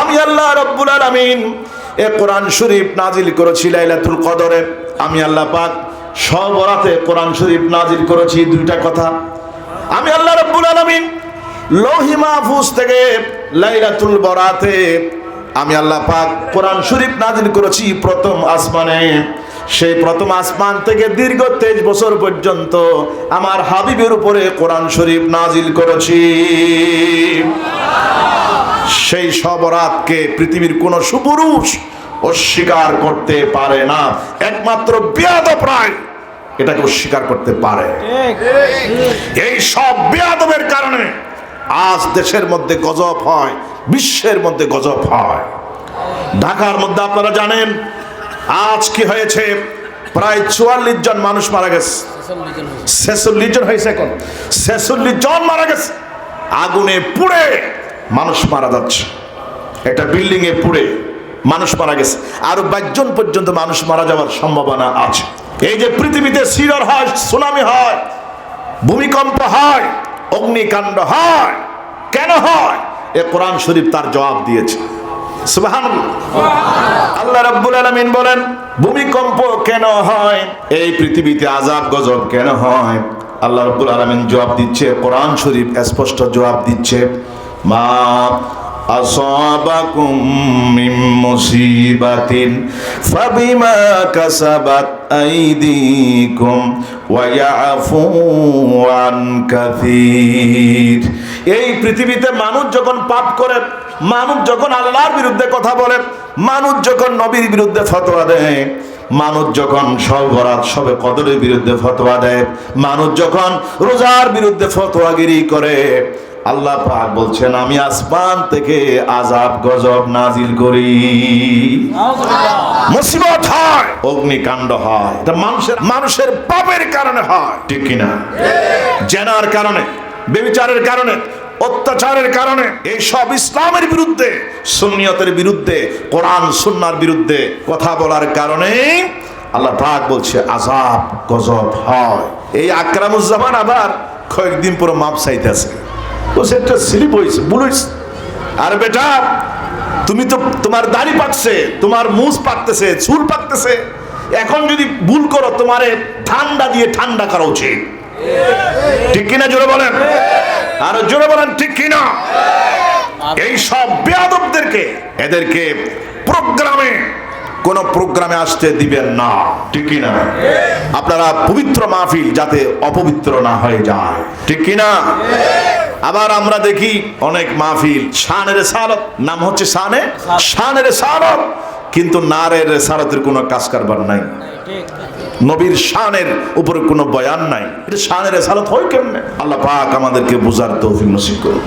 আমি আল্লাহ রব্বুল আলামিন এ কোরআন শরীফ নাজিল করেছি লাইলাতুল কদরে। আমি আল্লাহ পাক সব রাতে কোরআন শরীফ নাজিল করেছি দুইটা কথা। আমি আল্লাহ রব্বুল আলামিন লৌহি মাহফুজ থেকে লাইলাতুল বরাতে আমি আল্লাহ পাক কোরআন শরীফ নাজিল করেছি প্রথম আসমানে। সেই প্রথম আসমান থেকে দীর্ঘ তেইশ বছর পর্যন্ত আমার হাবিবের উপরে কোরআন শরীফ নাজিল করেছি। সেই সব রাতকে পৃথিবীর কোন সুপুরুষ অস্বীকার করতে পারে না। একমাত্র বেয়াদ প্রায় এটাকে অস্বীকার করতে পারে। এই সব বেয়াদবের কারণে আজ দেশের মধ্যে গজব হয়, বিশ্বের মধ্যে গজব হয়। ঢাকার মধ্যে আপনারা জানেন, আজ কি হয়েছে? প্রায় চুয়াল্লিশ জন মানুষ মারা গেছে। ছেচল্লিশ জন হয়েছে এখন। ছেচল্লিশ জন মারা গেছে। আগুনে পুড়ে মানুষ মারা যাচ্ছে। একটা বিল্ডিং এ পুড়ে মানুষ মারা গেছে। আরও বাইশজন পর্যন্ত মানুষ মারা যাওয়ার সম্ভাবনা আছে। এই যে পৃথিবীতে শিরর হয়, সুনামি হয়, ভূমিকম্প হয়, অগ্নিকাণ্ড হয়, কেন হয়? এ কোরআন শরীফ তার জবাব দিয়েছে। আল্লাহ রাব্বুল আলামিন বলেন, ভূমিকম্প কেন হয়? এই পৃথিবীতে আযাব গজব কেন হয়? আল্লাহ রাব্বুল আলামিন জবাব দিচ্ছে, কোরআন শরীফ স্পষ্ট জবাব দিচ্ছে। মা أصابكم من مصيبة فبما كسبت أيديكم ويعفو عن كثير এই পৃথিবীতে মানুষ যখন পাপ করে মানুষ যখন আল্লাহর বিরুদ্ধে কথা বলে মানুষ যখন নবীর বিরুদ্ধে ফতোয়া দেয় মানুষ যখন সব বরাত সবে কদরের বিরুদ্ধে ফতোয়া দেয় মানুষ যখন রোজার বিরুদ্ধে ফতোয়াগিরি করে আল্লাহ পাক বলছেন আমি আসমান থেকে আজাব গজব নাজিল করি। মুসিবত হয়। অগ্নিকাণ্ড হয়। এটা মানুষের মানুষের পাপের কারণে হয়। ঠিক কিনা? জেনার কারণে বেবিচারের কারণে অত্যাচারের কারণে এই সব ইসলামের বিরুদ্ধে সুন্নিয়তের বিরুদ্ধে কোরআন সুন্নার বিরুদ্ধে কথা বলার কারণে আল্লাহ পাক বলছে আজাব গজব হয়। এই আকরামুজ্জামান আবার কয়েকদিন পর মাপ চাইতেছে। তো সেটা স্লিপ হয়েছে ভুল আর বেটা, তুমি তো তোমার দাড়ি পাকছে, তোমার মুজ পাকতেছে, চুল পাকতেছে। এখন যদি ভুল করো, তোমারে ঠান্ডা দিয়ে ঠান্ডা করা উচিত। ঠিক কিনা জোরে বলেন? আর জোরে বলেন, ঠিক কিনা? এই সব বেয়াদবদেরকে, এদেরকে প্রোগ্রামে, কোন প্রোগ্রামে আসতে দিবেন না। ঠিক কিনা? আপনারা পবিত্র মাহফিল যাতে অপবিত্র না হয়ে যায়। ঠিক কিনা? আবার আমরা দেখি অনেক মাহফিল। শানের সারত নাম হচ্ছে শানে? শানের সারত কিন্তু নারের সারতের কোনো কাজ কারবার নাই। নবীর শানের উপরে কোনো বয়ান নাই। এটা শানের সালত হয় কেমনে? আল্লাহ পাক আমাদেরকে বুঝার তৌফিক নসিব করুন।